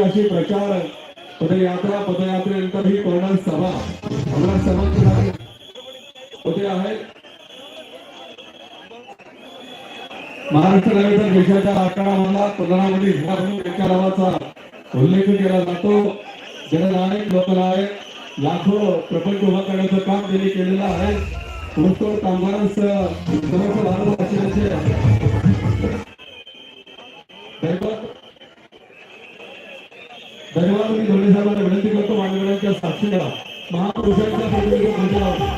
अशी प्रचार पदयात्रा पदयात्रेनंतर ही कोरोना सभा आम्हाला सर्वांच्या होते आहे महाराष्ट्र नव्हे तर देशाच्या राजकारणाला प्रधानमंत्री म्हणून नावाचा उल्लेख केला जातो. जननायक लोकनायक लाखो प्रपंच उभा करण्याचं काम त्यांनी केलेलं आहे. ऊसतोड कामगारांस समस्त भारतवासियांचे धन्यवाद धन्यवाद मी धोंडे साहेबांना विनंती करतो मान्यवरांच्या साक्षीला महापुरुषांच्या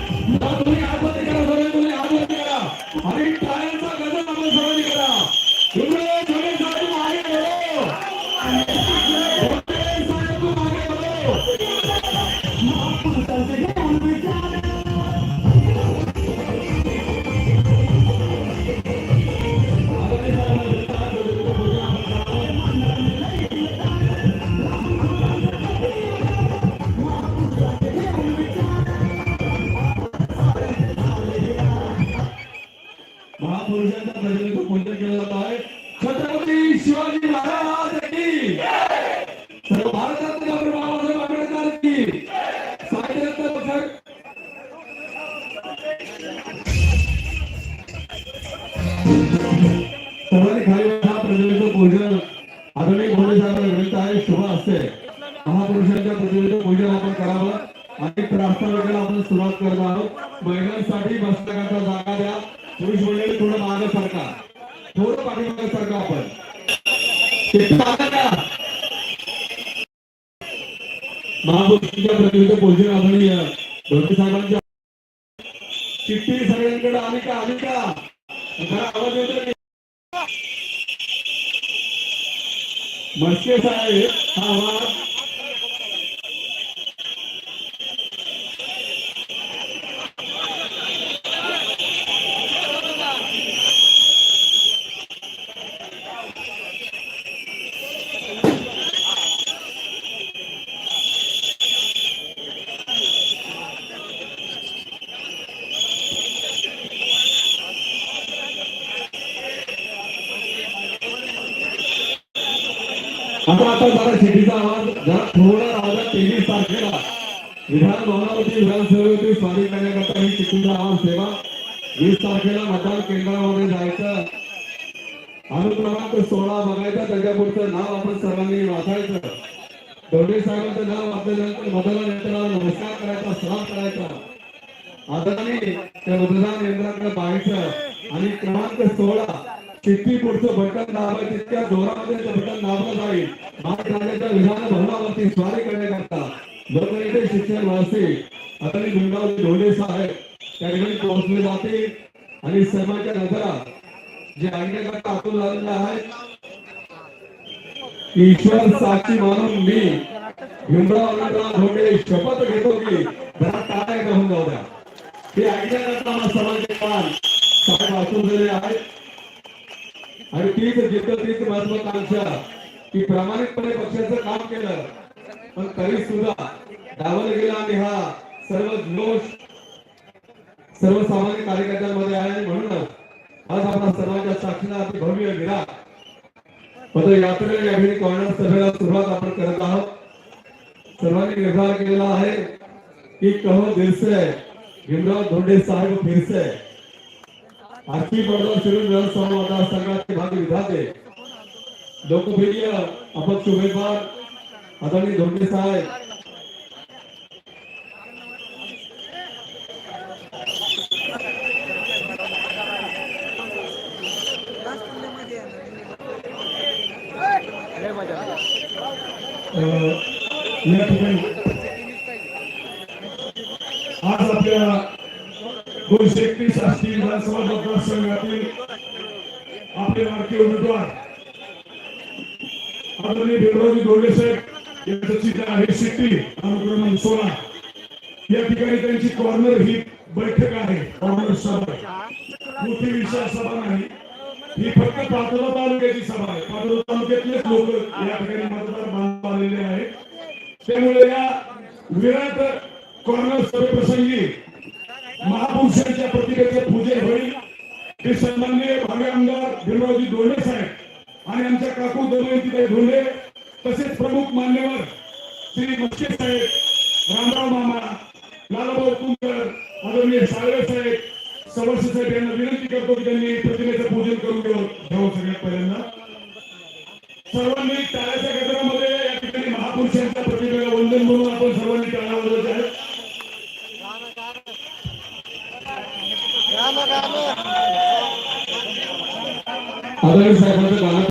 महापुरुषांचा प्रतिनिधित्व कोणतं केलं जात आहे छत्रपती शिवाजी महाराज! सर्वांनी खाली बसा प्रतिनिधित्व पूजन आधुनिक भोले साहेबांना विनंती आहे शुभ असते. महापुरुषांच्या प्रतिनिधित्व पूजन आपण करावं. आणि प्रास्ताविकेला आपण सुरुवात करत आहोत. महिलांसाठी बसण्याकरता जागा द्या. पुरुष मंडळी थोडं मागे सरका. थोडं पाठीमागे सरका आपण. तिथे महापुरुषांच्या प्रतिनिधित्व पूजन आदरणीय धोटे साहेबांच्या चिठ्ठी सगळ्यांकडे आली का? आली का? आवाज येतो की? मस्के साहेब हा आता आता जरा शेतीचा आवाज जरा थोडा आवाजात तेवीस तारखेला विधान भवनावरती विधानसभेवरती स्वागत करण्याकरता ही शेतीचा आवाज सेवा वीस तारखेला मतदान केंद्रामध्ये जायचं. अनुक्रमांक सोळा बघायचा त्याच्या पुढचं नाव आपण सर्वांनी वाचायचं. दोडे साहेबांचं नाव वाचल्यानंतर मतदान यंत्राला नमस्कार करायचा सलाम करायचा. आदरणी त्या मतदान यंत्राकडे पाहायचं. आणि क्रमांक सोळा चिठ्ठी पुढचं बटन दाबायचे त्या जोरामध्ये बटन दाबलं जाईल. महाराष्ट्राच्या विधान भवनावरती स्वारी करण्याकरता. लोकनेते शिक्षण वाचते आता मी गुंडाव ढोले साहेब. त्या ठिकाणी पोहोचले जाते. आणि सर्वांच्या नजरात जे आणण्याकरता आतून झालेलं आहेत. ईश्वर साक्षी मानून मी भीमराव अनंतराव धोंडे शपथ घेतो की घरात काय करून जाऊ द्या. हे ऐकण्याकरता मला सर्वांचे कान साहेब आतून झाले आहेत. आणि तीच जिद्द तीच महत्वाकांक्षा की प्रामाणिकपणे पक्षाचं काम केलं. पण तरी सुद्धा डावल गेला आणि हा सर्व जोश सर्वसामान्य कार्यकर्त्यांमध्ये आहे. आणि म्हणूनच आज आपण सर्वांच्या साक्षीला अति भव्य विराट पदयात्रेला या कॉर्नर सभेला सुरुवात आपण करत आहोत. सर्वांनी निर्धार केलेला आहे की कहो दिल भीमराव धोंडे साहेब फिरसे. आरती पडदा शिरूर विधानसभा मतदारसंघाचे भावी विधाते लोकप्रिय अपक्ष उमेदवार आदरणीय धोंडे साहेब। आज आपल्या दोनशे एकतीस राष्ट्रीय विधानसभा मतदारसंघातील आपले लाडके उमेदवार. आदरणीय देवराजी धोंडे साहेब यांचं चित्र आहे शिट्टी अनुक्रमांक सोळा या ठिकाणी त्यांची कॉर्नर ही बैठक आहे कॉर्नर सभा मोठी विशाल सभा नाही. ही फक्त पातोदा तालुक्याची सभा आहे. पातोदा तालुक्यातलेच लोक या ठिकाणी मतदार बांधव आलेले आहेत. त्यामुळे या विराट कॉर्नर सभेप्रसंगी महापुरुषांच्या प्रतिमेचं पूजे होईल. ते सन्माननीय भावे आमदार भीमरावजी धोंडे साहेब आणि आमच्या काकू दमयंतीताई धोंडे तसेच प्रमुख मान्यवर श्री मस्के साहेब रामराव मामा लालाभाऊ कुंकर आदरणीय साळवे साहेब सवर्ष साहेब यांना विनंती करतो की त्यांनी प्रतिमेचं पूजन करून घ्यावं घ्यावं सगळ्यात पहिल्यांदा. सर्वांनी टाळ्याच्या गजरामध्ये या ठिकाणी महापुरुषांच्या प्रतिमेला वंदन म्हणून आपण सर्वांनी टाळ्यावर போலீஸ்